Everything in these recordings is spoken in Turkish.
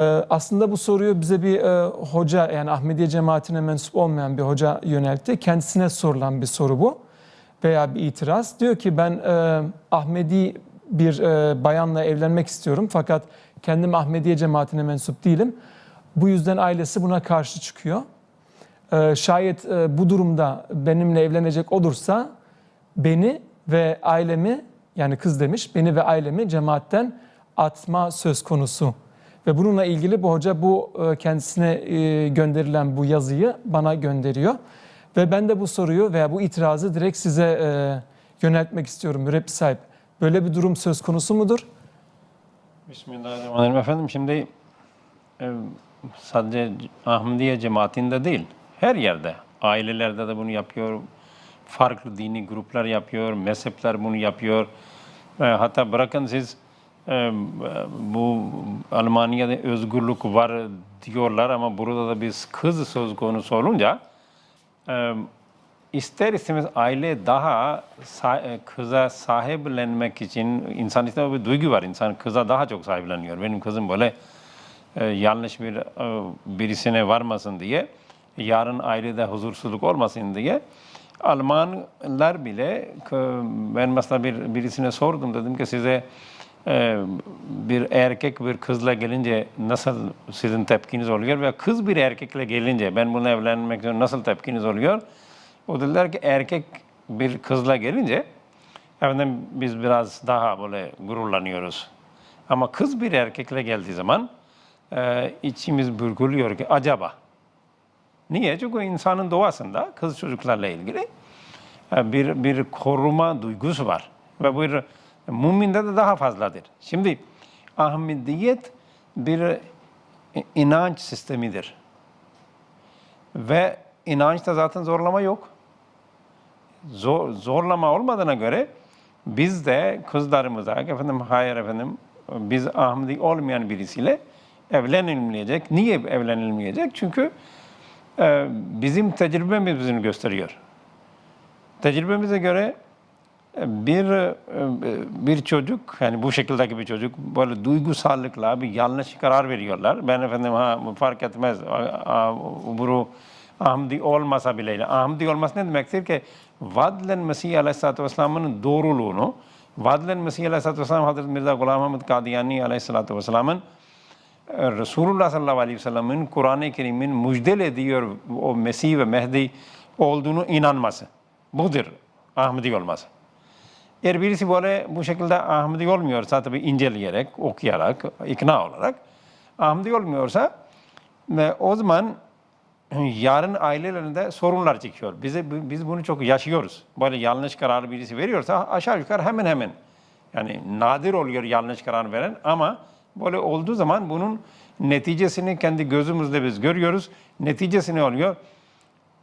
Ee, Aslında bu soruyu bize bir e, hoca yani Ahmediye cemaatine mensup olmayan bir hoca yöneltti. Kendisine sorulan bir soru bu veya bir itiraz. Diyor ki ben e, Ahmedi bir e, bayanla evlenmek istiyorum fakat kendim Ahmediye cemaatine mensup değilim. Bu yüzden ailesi buna karşı çıkıyor. Şayet bu durumda benimle evlenecek olursa beni ve ailemi yani kız demiş beni ve ailemi cemaatten atma söz konusu. Ve bununla ilgili bu hoca bu e, kendisine e, gönderilen bu yazıyı bana gönderiyor. Ve ben de bu soruyu veya bu itirazı direkt size e, yöneltmek istiyorum mürebbi sahip. Böyle bir durum söz konusu mudur? Bismillahirrahmanirrahim. Efendim şimdi sadece Ahmediye cemaatinde değil, her yerde, ailelerde de bunu yapıyor, farklı dini gruplar yapıyor, mezhepler bunu yapıyor. Hatta bırakın siz bu Almanya'da özgürlük var diyorlar ama burada da biz kız söz konusu olunca ister istemez aile daha e, kıza sahiplenmek için insan içinde bir duygu var. İnsan kıza daha çok sahipleniyor. Benim kızım böyle e, yanlış bir e, birisine varmasın diye, yarın ailede huzursuzluk olmasın diye Almanlar bile ben mesela bir birisine sordum dedim ki size bir erkek bir kızla gelince nasıl sizin tepkiniz oluyor ve kız bir erkekle gelince ben bununla evlenmek istiyorum nasıl tepkiniz oluyor? O dediler ki erkek bir kızla gelince efendim biz biraz daha böyle gururlanıyoruz. Ama kız bir erkekle geldiği zaman e, içimiz bürgülüyor ki acaba. Niye? Çünkü insanın doğasında kız çocuklarla ilgili e, bir bir koruma duygusu var ve bir müminde de daha fazladır. Şimdi Ahmediyet bir inanç sistemidir. Ve inançta zaten zorlama yok. Zor, zorlama olmadığına göre biz de kızlarımıza efendim hayır efendim biz Ahmedi olmayan birisiyle evlenilmeyecek. Niye evlenilmeyecek? Çünkü e, bizim tecrübemiz bizi gösteriyor. Tecrübemize göre bir e, bir çocuk yani bu şekildeki bir çocuk böyle duygusallıkla bir yanlış karar veriyorlar. Ben efendim ha fark etmez. Bu Ahmedi olmasa bile. Ahmedi olması ne demektir ki vadlen Mesih Aleyhisselatü Vesselam'ın doğruluğunu vadlen Mesih Aleyhisselatü Vesselam Hazreti Mirza Ghulam Ahmad Kadiyani Aleyhisselatü Vesselam'ın e, Resulullah sallallahu aleyhi ve sellem'in Kur'an-ı Kerim'in müjdelediği o Mesih ve Mehdi olduğunu inanması. Budur Ahmedi olması. Eğer birisi böyle bu şekilde Ahmedi olmuyorsa tabi inceleyerek, okuyarak, ikna olarak Ahmedi olmuyorsa ve o zaman yarın ailelerinde sorunlar çıkıyor. Bize biz bunu çok yaşıyoruz. Böyle yanlış kararı birisi veriyorsa aşağı yukarı hemen hemen yani nadir oluyor yanlış karar veren ama böyle olduğu zaman bunun neticesini kendi gözümüzle biz görüyoruz. Neticesi ne oluyor?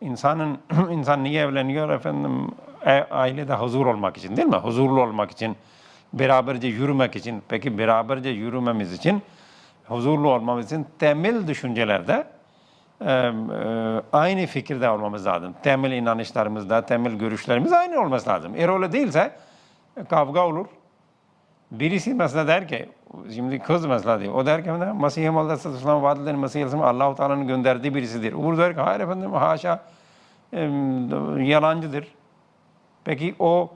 İnsanın insan niye evleniyor efendim? E, ailede huzur olmak için değil mi? Huzurlu olmak için, beraberce yürümek için. Peki beraberce yürümemiz için, huzurlu olmamız için temel düşüncelerde e, e, aynı fikirde olmamız lazım. Temel inanışlarımızda, temel görüşlerimiz aynı olması lazım. Eğer öyle değilse kavga olur. Birisi mesela der ki, şimdi kız mesela diyor, o der ki Mesih Muhammed Aleyhisselam vaat edilen Allah-u Teala'nın gönderdiği birisidir. Öbürü der ki hayır efendim haşa yalancıdır. Peki o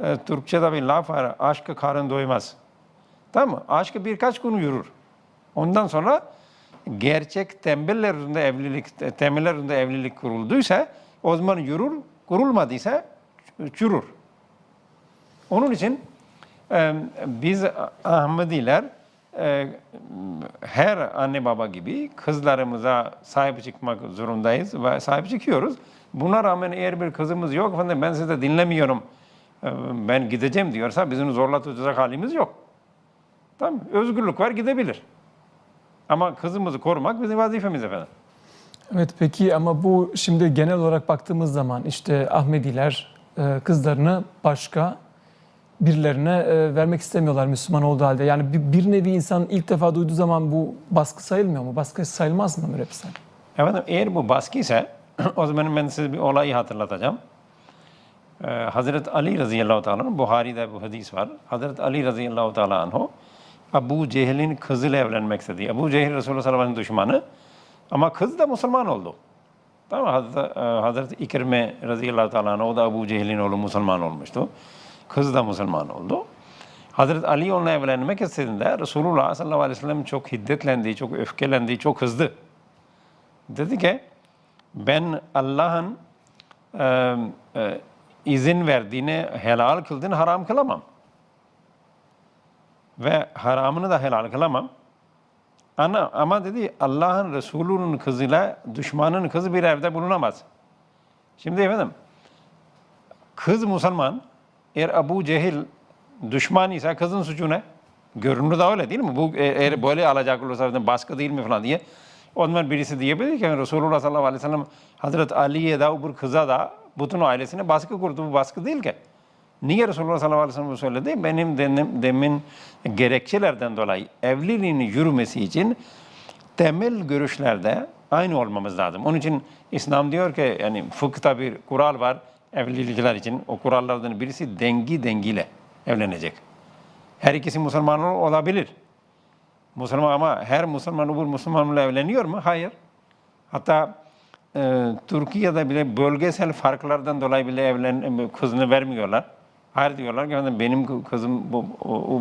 e, Türkçe'de bir laf var, aşkı karın doymaz. Tamam mı? Aşkı birkaç gün yürür. Ondan sonra gerçek tembeller üzerinde evlilik, temeller üzerinde evlilik kurulduysa o zaman yürür, kurulmadıysa çürür. Onun için e, biz Ahmediler her anne baba gibi kızlarımıza sahip çıkmak zorundayız ve sahip çıkıyoruz. Buna rağmen eğer bir kızımız yok efendim ben sizi dinlemiyorum, e, ben gideceğim diyorsa bizim zorlatacak halimiz yok. Tamam Özgürlük var gidebilir. Ama kızımızı korumak bizim vazifemiz efendim. Evet peki ama bu şimdi genel olarak baktığımız zaman işte Ahmediler e, kızlarını başka birilerine e, vermek istemiyorlar Müslüman olduğu halde. Yani bir, bir nevi insan ilk defa duyduğu zaman bu baskı sayılmıyor mu? Baskı sayılmaz mı mürebbi sahip? Efendim eğer bu baskı ise o zaman ben size bir olayı hatırlatacağım. Ee, Hazreti Ali radıyallahu teala Buhari'de bu hadis var. Hazreti Ali radıyallahu teala anhu Ebu Cehil'in kızıyla evlenmek istedi. Ebu Cehil Resulullah sallallahu aleyhi ve düşmanı ama kız da Müslüman oldu. Tamam? Hazreti, e, Hazreti İkrime radıyallahu teala o da Ebu Cehil'in oğlu Müslüman olmuştu. Kız da Müslüman oldu. Hazreti Ali onunla evlenmek istediğinde Resulullah sallallahu aleyhi ve sellem çok hiddetlendi, çok öfkelendi, çok kızdı. Dedi ki ben Allah'ın e, e, izin verdiğini helal kıldığını haram kılamam. Ve haramını da helal kılamam. Ana, ama dedi Allah'ın Resulü'nün kızıyla düşmanın kızı bir evde bulunamaz. Şimdi efendim kız Müslüman eğer Ebu Cehil düşman ise kızın suçu ne? Görünür de öyle değil mi? Bu e- eğer böyle alacak olursa baskı değil mi falan diye. O zaman birisi diyebilir ki Resulullah sallallahu aleyhi ve sellem Hazreti Ali'ye de bu kıza da bütün ailesine baskı kurdu. Bu baskı değil ki. Niye Resulullah sallallahu aleyhi ve sellem söyledi? Benim demin, demin gerekçelerden dolayı evliliğin yürümesi için temel görüşlerde aynı olmamız lazım. Onun için İslam diyor ki yani fıkıhta bir kural var evlilikler için. O kurallardan birisi dengi dengiyle evlenecek. Her ikisi Müslüman olabilir. Müslüman ama her Müslüman öbür Müslümanla evleniyor mu? Hayır. Hatta e, Türkiye'de bile bölgesel farklardan dolayı bile evlen kızını vermiyorlar. Hayır diyorlar ki benim kızım bu,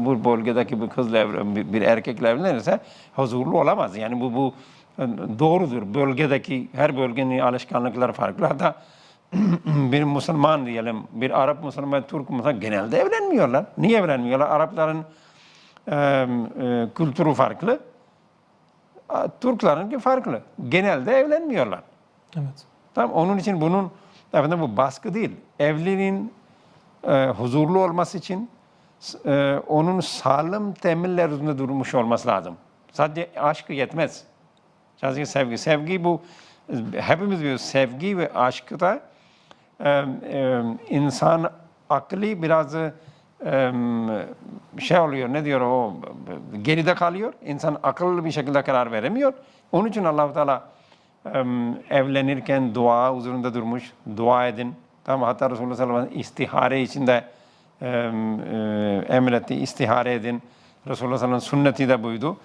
bu bölgedeki bir kızla bir erkekle evlenirse huzurlu olamaz. Yani bu bu e, doğrudur. Bölgedeki her bölgenin alışkanlıkları farklı. Hatta bir Müslüman diyelim, bir Arap Müslüman, Türk Müslüman genelde evlenmiyorlar. Niye evlenmiyorlar? Arapların e, e, kültürü farklı. Türklerin farklı. Genelde evlenmiyorlar. Evet. Tamam onun için bunun efendim bu baskı değil. Evliliğin e, huzurlu olması için e, onun sağlam temeller üzerinde durmuş olması lazım. Sadece aşkı yetmez. Sadece sevgi. Sevgi bu hepimiz biliyoruz. Sevgi ve aşkı da insan akli biraz şey oluyor ne diyor o geride kalıyor. İnsan akıllı bir şekilde karar veremiyor. Onun için Allah Teala evlenirken dua üzerinde durmuş. Dua edin. Tamam hatta Resulullah sallallahu aleyhi ve sellem istihare içinde e, emretti. İstihare edin. Resulullah sallallahu aleyhi ve sellem sünneti de buydu.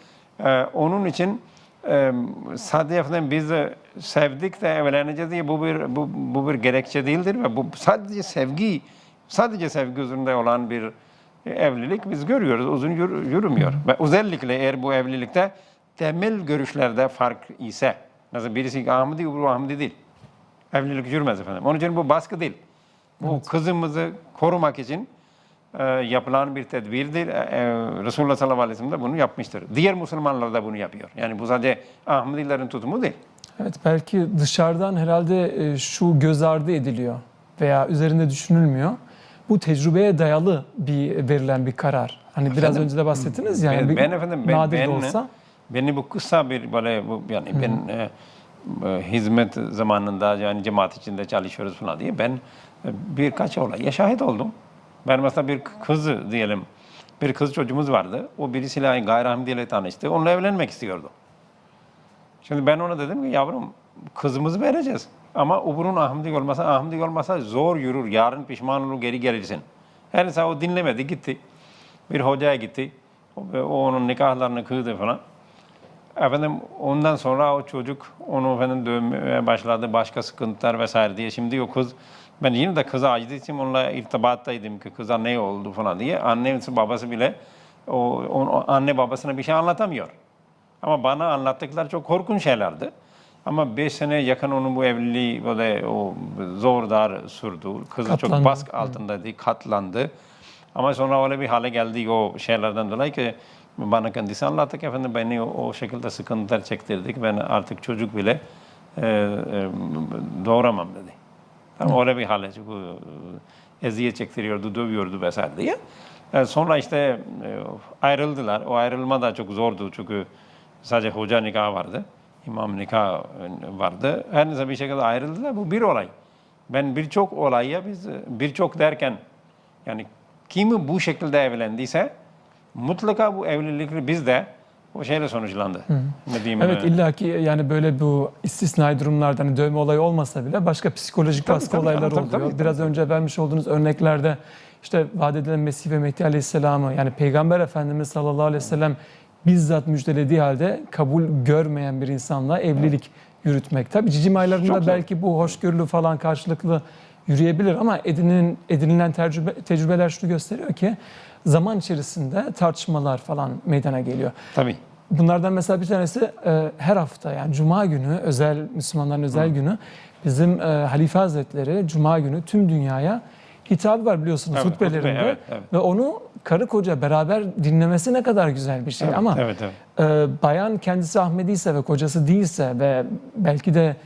E, onun için e, sadece efendim biz de sevdik de evleneceğiz diye bu bir bu, bu bir gerekçe değildir ve bu sadece sevgi sadece sevgi üzerinde olan bir evlilik biz görüyoruz. Uzun yürü- yürümüyor. Ve özellikle eğer bu evlilikte temel görüşlerde fark ise mesela birisi Ahmedi öbürü Ahmedi değil. Evlilik yürümez efendim. Onun için bu baskı değil. Bu kızımızı korumak için e, yapılan bir tedbirdir. E, e, Resulullah sallallahu aleyhi ve sellem de bunu yapmıştır. Diğer Müslümanlar da bunu yapıyor. Yani bu sadece Ahmedilerin tutumu değil. Evet belki dışarıdan herhalde şu göz ardı ediliyor veya üzerinde düşünülmüyor. Bu tecrübeye dayalı bir verilen bir karar. Hani biraz Efendim? önce de bahsettiniz yani ben, ben efendim ben, nadir de ben, olsa. beni bu kısa bir böyle bu, yani ben e, hizmet zamanında yani cemaat içinde çalışıyoruz falan diye ben birkaç olaya şahit oldum. Ben mesela bir kızı diyelim bir kız çocuğumuz vardı. O birisiyle gayrihamdiyle tanıştı. Onunla evlenmek istiyordu. Şimdi ben ona dedim ki yavrum kızımızı vereceğiz. Ama öbürün ahmdi olmasa, ahmdi olmasa zor yürür. Yarın pişman olur geri gelirsin. Her neyse o dinlemedi gitti. Bir hocaya gitti. O, o onun nikahlarını kıydı falan. Efendim ondan sonra o çocuk onu efendim dövmeye başladı. Başka sıkıntılar vesaire diye. Şimdi o kız ben yine de kıza için onunla irtibattaydım ki kıza ne oldu falan diye. Annesi babası bile o, o anne babasına bir şey anlatamıyor. Ama bana anlattıkları çok korkunç şeylerdi. Ama 5 sene yakın onun bu evliliği böyle o zor dar sürdü. Kızı çok Katlandı. baskı altındaydı, katlandı. Ama sonra öyle bir hale geldi o şeylerden dolayı ki bana kendisi anlattı ki efendim beni o, o şekilde sıkıntılar çektirdik. Ben artık çocuk bile e, e, doğuramam dedi. Tamam, öyle bir hale çünkü e, eziyet çektiriyordu, dövüyordu vesaire diye. E, sonra işte e, ayrıldılar. O ayrılma da çok zordu çünkü sadece hoca nikahı vardı. İmam nikahı vardı. Her neyse bir şekilde ayrıldılar. Bu bir olay. Ben birçok olaya biz birçok derken yani kimi bu şekilde evlendiyse mutlaka bu evlilikleri bizde o şeyle sonuçlandı. Ne diyeyim? Evet illaki yani böyle bu istisnai durumlarda hani dövme olayı olmasa bile başka psikolojik Tabii, baskı tabii, olayları tabii, oluyor. tabii, Biraz önce vermiş olduğunuz örneklerde işte vaat edilen Mesih ve Mehdi Aleyhisselam'ı yani Peygamber Efendimiz sallallahu aleyhi ve sellem bizzat müjdelediği halde kabul görmeyen bir insanla evlilik yürütmek. Tabii cicim aylarında belki bu hoşgörülü falan karşılıklı yürüyebilir ama edinilen, edinilen tecrübe, tecrübeler şunu gösteriyor ki zaman içerisinde tartışmalar falan meydana geliyor. Tabii. Bunlardan mesela bir tanesi e, her hafta yani Cuma günü özel Müslümanların özel günü bizim e, Halife Hazretleri Cuma günü tüm dünyaya hitabı var biliyorsunuz Evet, hutbelerinde hutbe, evet, evet. ve onu karı koca beraber dinlemesi ne kadar güzel bir şey ama Evet, evet. e, bayan kendisi Ahmedi ise ve kocası değilse ve belki de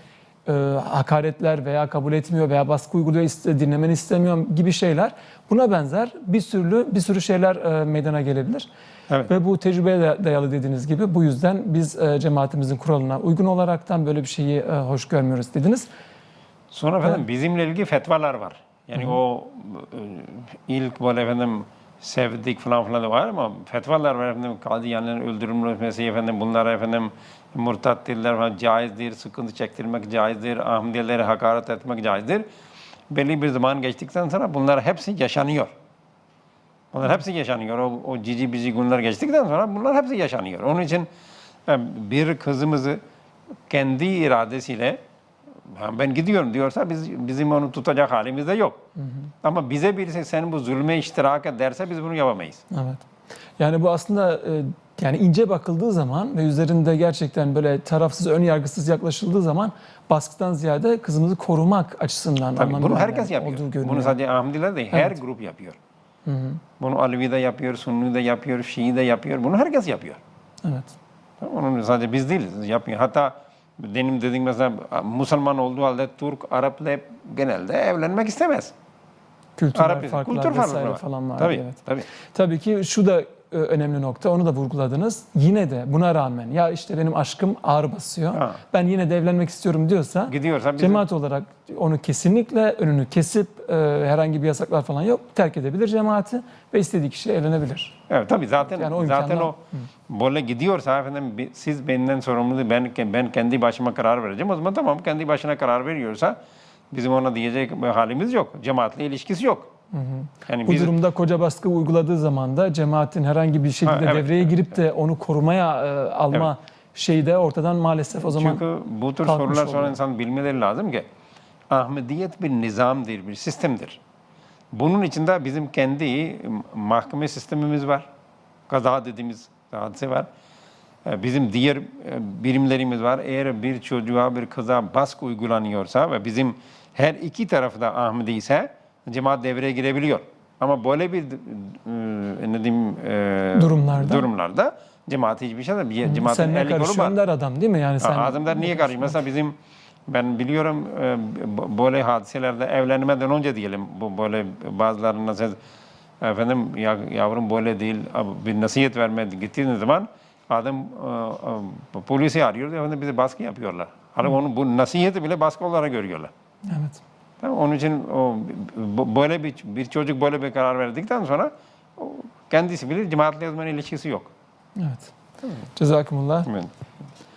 e, hakaretler veya kabul etmiyor veya baskı uyguluyor iste, dinlemeni istemiyorum gibi şeyler buna benzer bir sürü bir sürü şeyler e, meydana gelebilir. Evet. Ve bu tecrübeye dayalı dediğiniz gibi bu yüzden biz e, cemaatimizin kuralına uygun olaraktan böyle bir şeyi e, hoş görmüyoruz dediniz. Sonra efendim bizimle ilgili fetvalar var. Yani o e, ilk böyle efendim sevdik falan filan da var ama fetvalar var efendim Kadiyanilerin öldürülmesi efendim bunlara efendim murtat diller falan caizdir, sıkıntı çektirmek caizdir, Ahmedilere hakaret etmek caizdir. Belli bir zaman geçtikten sonra bunlar hepsi yaşanıyor. Bunlar hepsi yaşanıyor. O, o cici bici günler geçtikten sonra bunlar hepsi yaşanıyor. Onun için bir kızımızı kendi iradesiyle "Ha, ben gidiyorum diyorsa biz bizim onu tutacak halimiz de yok. Ama bize birisi sen bu zulme iştirak et derse biz bunu yapamayız. Evet. Yani bu aslında e, yani ince bakıldığı zaman ve üzerinde gerçekten böyle tarafsız, ön yargısız yaklaşıldığı zaman baskıdan ziyade kızımızı korumak açısından Tabii bunu yani herkes yapıyor. olduğu görünüyor. Bunu sadece Ahmediler değil, her grup yapıyor. Bunu Alevi de yapıyor, Sunni de yapıyor, Şii de yapıyor. Bunu herkes yapıyor. Evet. Onun sadece biz değiliz, yapıyor. Hatta benim dediğim mesela Müslüman olduğu halde Türk, Arap'la genelde evlenmek istemez. Kültürel Arap farklar kültür vesaire farkları var. falan var. Tabii, Evet. tabii. Tabii ki şu da önemli nokta, onu da vurguladınız. Yine de buna rağmen ya işte benim aşkım ağır basıyor. Ha. Ben yine de evlenmek istiyorum diyorsa Gidiyorsa bizim- cemaat olarak onu kesinlikle önünü kesip e, herhangi bir yasaklar falan yok. Terk edebilir cemaati ve istediği kişi evlenebilir. Evet tabii zaten Yani o zaten imkanlar- o böyle gidiyorsa efendim siz benden sorumlu ben ben kendi başıma karar vereceğim. O zaman tamam kendi başına karar veriyorsa bizim ona diyecek halimiz yok. Cemaatle ilişkisi yok. Yani Bu biz durumda koca baskı uyguladığı zaman da cemaatin herhangi bir şekilde Ha, evet, devreye girip de onu korumaya e, alma şeyi de ortadan maalesef o zaman çünkü bu tür sorular sonra oluyor. insan bilmeleri lazım ki Ahmediyet bir nizamdır, bir sistemdir. Bunun içinde bizim kendi mahkeme sistemimiz var. Kaza dediğimiz hadise var. Ee, Bizim diğer e, birimlerimiz var. Eğer bir çocuğa bir kıza baskı uygulanıyorsa ve bizim her iki tarafı da Ahmedi ise cemaat devreye girebiliyor. Ama böyle bir e, ne diyeyim e, Durumlarda. durumlarda cemaat hiçbir şey de bir cemaatin sen ne karışıyorsun der adam değil mi? Yani sen Ha, Adamlar niye karışıyor? Mesela bizim ben biliyorum e, böyle hadiselerde evlenmeden önce diyelim bu böyle bazılarına siz efendim ya, yavrum böyle değil bir nasihat vermeye gittiğiniz zaman adam e, e, polisi arıyor efendim bize baskı yapıyorlar. Hani onu bu nasihati bile baskı olarak görüyorlar. Evet. Tamam, onun için o böyle bir bir çocuk böyle bir karar verdikten sonra o kendisi bilir cemaatle zaman ilişkisi yok. Evet. Cezakumullah. Evet.